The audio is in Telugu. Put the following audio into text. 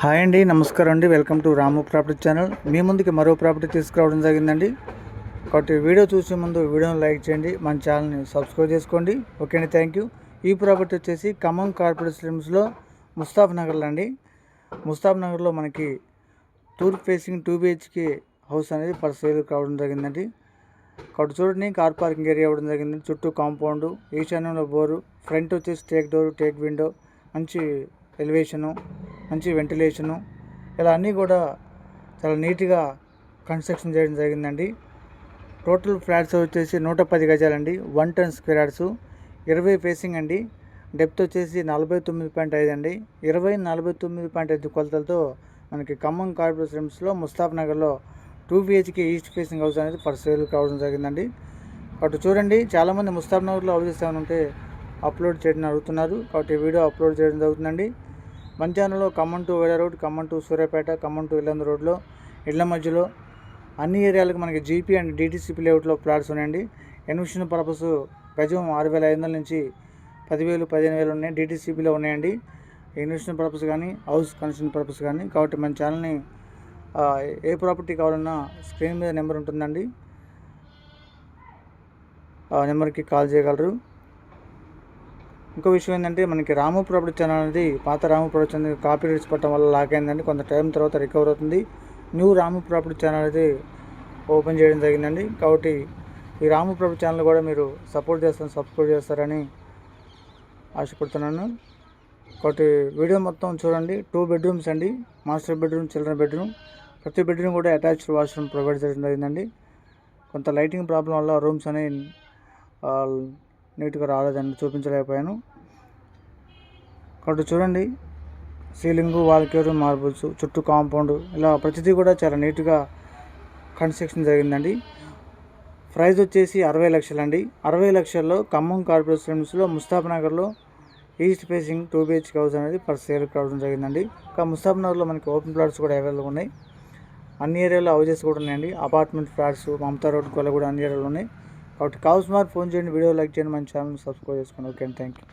హాయ్ అండి నమస్కారం అండి. Welcome to Ramu property channel. మీ ముందుకి మరో ప్రాపర్టీ తీసుకురావడం జరిగిందండి. కాబట్టి వీడియో చూసే ముందు వీడియోని లైక్ చేయండి. మన ఛానల్ని సబ్స్క్రైబ్ చేసుకోండి. ఓకే అండి థ్యాంక్ యూ. ఈ ప్రాపర్టీ వచ్చేసి ఖమ్మం కార్పొరేట్ స్లిమ్స్లో ముస్తాఫ్ నగర్లో అండి. ముస్తాఫ్ నగర్లో మనకి టూర్ ఫేసింగ్ టూ బిహెచ్కే హౌస్ అనేది పర్ సేల్ కావడం జరిగిందండి. కాబట్టి చూడండి కార్ పార్కింగ్ ఏరియా ఇవ్వడం జరిగింది. చుట్టూ కాంపౌండ్ ఈశాన్యంలో బోరు ఫ్రంట్ వచ్చేసి టేక్ డోర్ టేక్ విండో మంచి ఎలివేషను మంచి వెంటిలేషను ఇలా అన్నీ కూడా చాలా నీట్గా కన్స్ట్రక్షన్ చేయడం జరిగిందండి. టోటల్ ఫ్లాట్స్ వచ్చేసి నూట పది గజాలండి. వన్ టెన్ స్క్వేర్ యార్డ్స్ ఇరవై ఫేసింగ్ అండి. డెప్త్ వచ్చేసి నలభై తొమ్మిది పాయింట్ ఐదు అండి. ఇరవై నలభై తొమ్మిది పాయింట్ ఐదు కొలతలతో మనకి ఖమ్మం కార్పొరేషన్స్లో ముస్తాఫ్ నగర్లో two BHK east facing house అనేది ఫర్ సేల్ కావడం జరిగిందండి. కాబట్టి చూడండి చాలామంది ముస్తాఫ్ నగర్లో హౌసెస్ ఏమైనా ఉంటే అప్లోడ్ చేయడం అడుగుతున్నారు. కాబట్టి వీడియో అప్లోడ్ చేయడం జరుగుతుందండి. మధ్యాహ్నంలో ఖమ్మం టు వేడ road Khammam to Suryapet Khammam to Yellandu రోడ్లో ఇళ్ళ మధ్యలో అన్ని ఏరియాలకు మనకి జీపీ అండ్ డీటీసీపీ లేఅవుట్లో ప్లాట్స్ ఉన్నాయండి. ఎన్విషన్ పర్పస్ గజం ఆరు వేల ఐదు వందల నుంచి పదివేలు పదిహేను వేలు ఉన్నాయి. డీటీసీపీలో ఉన్నాయండి. ఇన్వెస్ట్మెంట్ పర్పస్ కానీ హౌస్ కన్స్ట్రక్షన్ పర్పస్ కానీ కాబట్టి మన ఛానల్ని ఏ ప్రాపర్టీ కావాలన్నా స్క్రీన్ మీద నెంబర్ ఉంటుందండి. ఆ నెంబర్కి కాల్ చేయగలరు. ఇంకో విషయం ఏంటంటే మనకి రాము ప్రాపర్టీ ఛానల్ అనేది పాత Ramu property channel copy rights పట్టడం వల్ల లాక్ అయిందండి కొంత టైం తర్వాత రికవర్ అవుతుంది. న్యూ రాము ప్రాపర్టీ ఛానల్ అనేది ఓపెన్ చేయడం జరిగిందండి. కాబట్టి ఈ రాము ప్రాపర్టీ ఛానల్ కూడా మీరు సపోర్ట్ చేస్తాను సబ్స్క్రైబ్ చేస్తారని ఆశపడుతున్నాను. కాబట్టి వీడియో మొత్తం చూడండి. టూ బెడ్రూమ్స్ అండి. మాస్టర్ బెడ్రూమ్ చిల్డ్రన్ బెడ్రూమ్ ప్రతి బెడ్రూమ్ కూడా అటాచ్డ్ వాష్రూమ్ ప్రొవైడ్ చేయడం జరిగిందండి. కొంత లైటింగ్ ప్రాబ్లం వల్ల రూమ్స్ అనేవి నీట్గా రాలేదండి చూపించలేకపోయాను. కాబట్టి చూడండి సీలింగు వాల్కేరు మార్బుల్స్ చుట్టూ కాంపౌండ్ ఇలా ప్రతిదీ కూడా చాలా నీట్గా కన్స్ట్రక్షన్ జరిగిందండి. ప్రైజ్ వచ్చేసి అరవై లక్షలండి. అరవై లక్షల్లో ఖమ్మం కార్పొరేషన్స్లో ముస్తాఫ్ నగర్లో east facing two BHK house అనేది పర్ సేల్ కావడం జరిగిందండి. ఇంకా ముస్తాఫ్ నగర్లో మనకి ఓపెన్ ప్లాట్స్ కూడా అవైలబుల్ ఉన్నాయి. అన్ని ఏరియాలో హౌజెస్ కూడా ఉన్నాయండి. అపార్ట్మెంట్ ఫ్లాట్స్ మమతా రోడ్ కూడా అన్ని ఏరియాలో ఉన్నాయి. కాబట్టి కావలసిన వారు ఫోన్ చేయండి వీడియో లైక్ చేయండి మన ఛానల్ సబ్స్క్రైబ్ చేసుకోండి ఓకే థ్యాంక్ యూ.